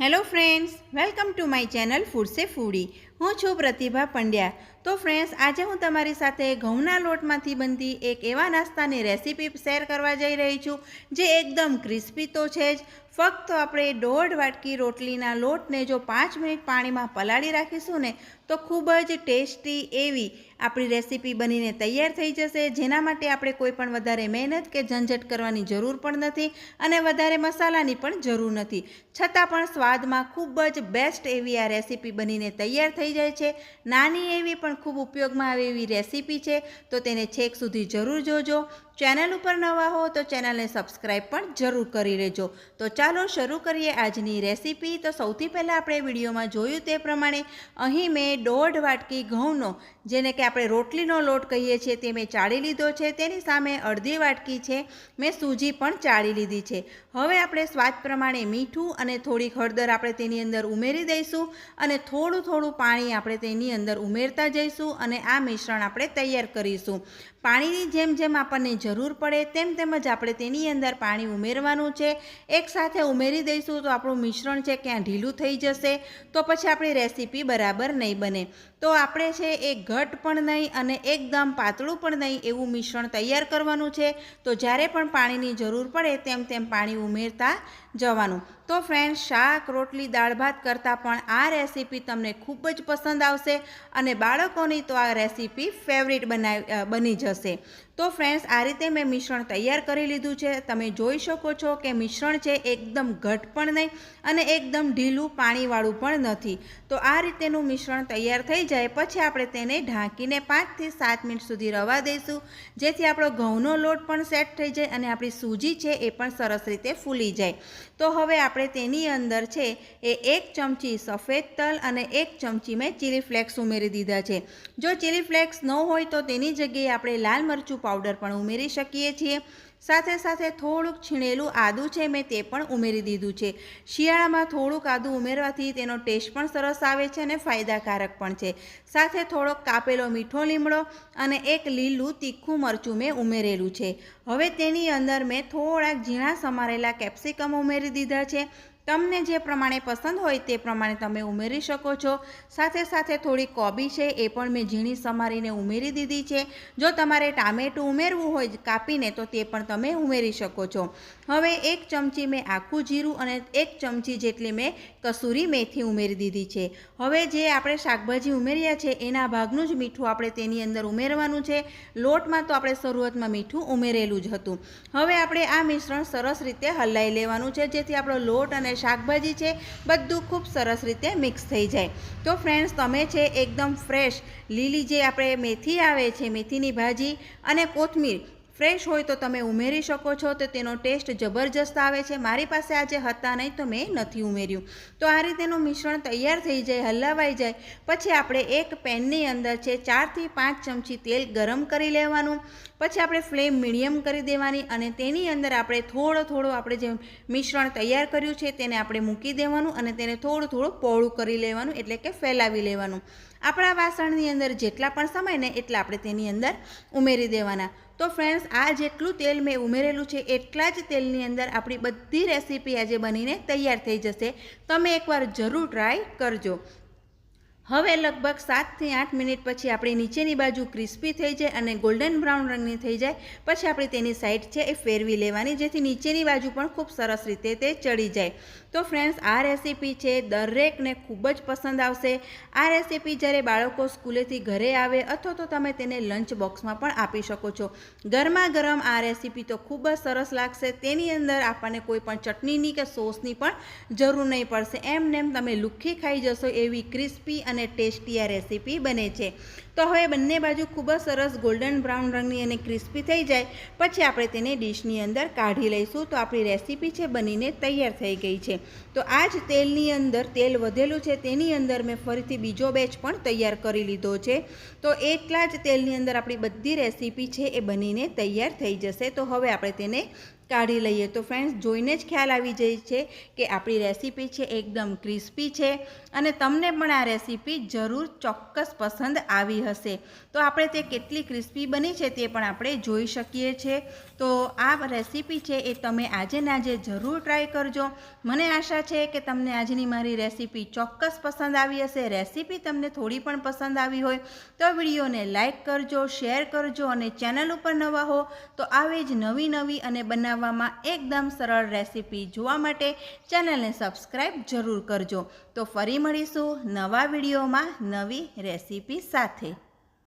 hello friends welcome to my channel ફૂડસે ફૂડી હું છું પ્રતિભા પંડ્યા. તો ફ્રેન્ડ્સ આજે હું તમારી સાથે ઘઉંના લોટમાંથી બનતી એક એવા નાસ્તાની રેસીપી શેર કરવા જઈ રહી છું, જે એકદમ ક્રિસ્પી તો છે જ. ફક્ત આપણે દોઢ વાટકી રોટલીના લોટને જો પાંચ મિનિટ પાણીમાં પલાળી રાખીશું ને, તો ખૂબ જ ટેસ્ટી એવી આપણી રેસીપી બનીને તૈયાર થઈ જશે, જેના માટે આપણે કોઈ પણ વધારે મહેનત કે ઝંઝટ કરવાની જરૂર પણ નથી અને વધારે મસાલાની પણ જરૂર નથી. છતાં પણ સ્વાદમાં ખૂબ જ બેસ્ટ એવી આ રેસીપી બનીને તૈયાર થઈ જાય છે. નાની એવી પણ ખૂબ ઉપયોગમાં આવે એવી રેસીપી છે. તો તેને છેક સુધી જરૂર જોજો. ચેનલ ઉપર નવા હો તો ચેનલને સબસ્ક્રાઈબ પણ જરૂર કરી લેજો. તો ચાલો શરૂ કરીએ આજની રેસીપી. તો સૌથી પહેલાં આપણે વિડીયોમાં જોયું તે પ્રમાણે અહીં મેં દોઢ વાટકી ઘઉંનો, જેને કે આપણે રોટલીનો લોટ કહીએ છીએ તે મેં ચાળી લીધો છે. તેની સામે અડધી વાટકી છે, મેં સૂજી પણ ચાળી લીધી છે. હવે આપણે સ્વાદ પ્રમાણે મીઠું અને થોડીક હળદર આપણે તેની અંદર ઉમેરી દઈશું અને થોડું થોડું પાણી આપણે તેની અંદર ઉમેરતા જઈશું અને આ મિશ્રણ આપણે તૈયાર કરીશું. પાણીની જેમ જેમ આપણને જરૂર પડે તેમ તેમજ આપણે તેની અંદર પાણી ઉમેરવાનું છે. એકસાથે ઉમેરી દઈશું તો આપણું મિશ્રણ છે ક્યાં ઢીલું થઈ જશે, તો પછી આપણી રેસીપી બરાબર નહીં બને. તો આપણે છે એ ઘટ પણ નહીં અને એકદમ પાતળું પણ નહીં એવું મિશ્રણ તૈયાર કરવાનું છે. તો જ્યારે પણ પાણીની જરૂર પડે તેમ તેમ પાણી ઉમેરતા જવાનું. તો ફ્રેન્ડ શાક, રોટલી, દાળ ભાત કરતાં પણ આ રેસીપી તમને ખૂબ જ પસંદ આવશે અને બાળકોની તો આ રેસીપી ફેવરિટ બનાવી બની જશે. તો ફ્રેન્ડ્સ આ રીતે મેં મિશ્રણ તૈયાર કરી લીધું છે. તમે જોઈ શકો છો કે મિશ્રણ છે એકદમ ઘટ પણ નહીં અને એકદમ ઢીલું પાણીવાળું પણ નથી. તો આ રીતેનું મિશ્રણ તૈયાર થઈ જાય, પછી આપણે તેને ઢાંકીને પાંચથી સાત મિનિટ સુધી રવા દઈશું. જેથી આપણો ઘઉંનો લોટ પણ સેટ થઈ જાય અને આપણી સૂજી છે એ પણ સરસ રીતે ફૂલી જાય. તો હવે આપણે તેની અંદર છે એ એક ચમચી સફેદ તલ અને એક ચમચી મેં ચીલી ફ્લેક્સ ઉમેરી દીધા છે. જો ચીલી ફ્લેક્સ ન હોય તો તેની જગ્યાએ આપણે લાલ મરચું પાવડર પણ ઉમેરી શકીએ છીએ. સાથે સાથે થોડુંક છીણેલું આદું છે, મેં તે પણ ઉમેરી દીધું છે. શિયાળામાં થોડુંક આદું ઉમેરવાથી તેનો ટેસ્ટ પણ સરસ આવે છે અને ફાયદાકારક પણ છે. સાથે થોડોક કાપેલો મીઠો લીમડો અને એક લીલું તીખું મરચું મેં ઉમેરેલું છે. હવે તેની અંદર મેં થોડાક ઝીણા સમારેલા કેપ્સિકમ ઉમેરી દીધા છે. તમને જે પ્રમાણે પસંદ હોય તે પ્રમાણે તમે ઉમેરી શકો છો. સાથે સાથે થોડી કોબી છે, એ પણ મેં ઝીણી સમારીને ઉમેરી દીધી છે. જો તમારે ટામેટું ઉમેરવું હોય કાપીને, તો તે પણ તમે ઉમેરી શકો છો. હવે એક ચમચી મેં આખું જીરું અને એક ચમચી જેટલી મેં કસૂરી મેથી ઉમેરી દીધી છે. હવે જે આપણે શાકભાજી ઉમેર્યા છે, એના ભાગનું જ મીઠું આપણે તેની અંદર ઉમેરવાનું છે. લોટમાં તો આપણે શરૂઆતમાં મીઠું ઉમેરેલું જ હતું. હવે આપણે આ મિશ્રણ સરસ રીતે હલાવી લેવાનું છે, જેથી આપણો લોટ અને શાકભાજી છે, બધું ખૂબ સરસ રીતે મિક્સ થઈ જાય. તો ફ્રેન્ડ્સ તમે છે એકદમ ફ્રેશ લીલી જે આપણે મેથી આવે છે, મેથીની ભાજી અને કોથમીર ફ્રેશ હોય તો તમે ઉમેરી શકો છો તો તેનો ટેસ્ટ જબરજસ્ત આવે છે. મારી પાસે આજે હતા નહીં તો મેં નથી ઉમેર્યું. તો આ રીતેનું મિશ્રણ તૈયાર થઈ જાય, હલાવાઈ જાય. પછી આપણે એક પેનની અંદર છે ચારથી પાંચ ચમચી તેલ ગરમ કરી લેવાનું. પછી આપણે ફ્લેમ મીડિયમ કરી દેવાની અને તેની અંદર આપણે થોડો થોડો આપણે જે મિશ્રણ તૈયાર કર્યું છે તેને આપણે મૂકી દેવાનું અને તેને થોડું થોડું પહોળું કરી લેવાનું એટલે કે ફેલાવી લેવાનું. આપણા વાસણની અંદર જેટલા પણ સમય ને એટલા આપણે તેની અંદર ઉમેરી દેવાના. તો ફ્રેન્ડ્સ આ જેટલું તેલ મેં ઉમેરેલું છે, એટલા જ તેલની અંદર આપણી બધી રેસીપી આજે બનીને તૈયાર થઈ જશે. તમે એકવાર જરૂર ટ્રાય કરજો. હવે લગભગ સાતથી આઠ મિનિટ પછી આપણી નીચેની બાજુ ક્રિસ્પી થઈ જાય અને ગોલ્ડન બ્રાઉન રંગની થઈ જાય. પછી આપણે તેની સાઈડ છે એ ફેરવી લેવાની, જેથી નીચેની બાજુ પણ ખૂબ સરસ રીતે તે ચડી જાય. તો ફ્રેન્ડ્સ, આ રેસીપી છે દરેકને ખૂબ જ પસંદ આવશે. આ રેસીપી જ્યારે બાળકો સ્કૂલેથી ઘરે આવે અથવા તો તમે તેને લંચ બોક્સમાં પણ આપી શકો છો. ગરમા ગરમ આ રેસીપી તો ખૂબ જ સરસ લાગશે. તેની અંદર આપણને કોઈ પણ ચટણીની કે સોસની પણ જરૂર નહીં પડશે. એમ તમે લુખ્ખી ખાઈ જશો એવી ક્રિસ્પી અને ટેસ્ટી આ રેસીપી બને છે. તો હવે બંને બાજુ ખૂબ જ સરસ ગોલ્ડન બ્રાઉન રંગની અને ક્રિસ્પી થઈ જાય. પછી આપણે તેને ડીશની અંદર કાઢી લઈશું. તો આપણી રેસીપી છે બનીને તૈયાર થઈ ગઈ છે. તો આ જ તેલની અંદર તેલ વધેલું છે. તેની અંદર મેં ફરીથી બીજો બેચ પણ તૈયાર કરી લીધો છે. તો એટલા જ તેલની અંદર આપણી બધી રેસીપી છે એ બનીને તૈયાર થઈ જશે. તો હવે આપણે તેને કાઢી લઈએ. તો ફ્રેન્ડ્સ જોઈને જ ખ્યાલ આવી જાય છે કે આપણી રેસીપી છે એકદમ ક્રિસ્પી છે અને તમને પણ આ રેસીપી જરૂર ચોક્કસ પસંદ આવી હશે. તો આપણે તે કેટલી ક્રિસ્પી બની છે તે પણ આપણે જોઈ શકીએ છીએ તો આ રેસીપી છે એ તમે આજે ને આજે જરૂર ટ્રાય કરજો. મને આશા છે કે તમને આજની મારી રેસીપી ચોક્કસ પસંદ આવી હશે. રેસીપી તમને થોડી પણ પસંદ આવી હોય તો વિડીયોને લાઇક કરજો શેર કરજો અને ચેનલ ઉપર નવા હો તો આવી જ નવી નવી અને બનાવવામાં એકદમ સરળ રેસીપી જોવા માટે ચેનલને સબસ્ક્રાઈબ જરૂર કરજો. તો ફરી મળીશું નવા વિડીયોમાં નવી રેસીપી સાથે.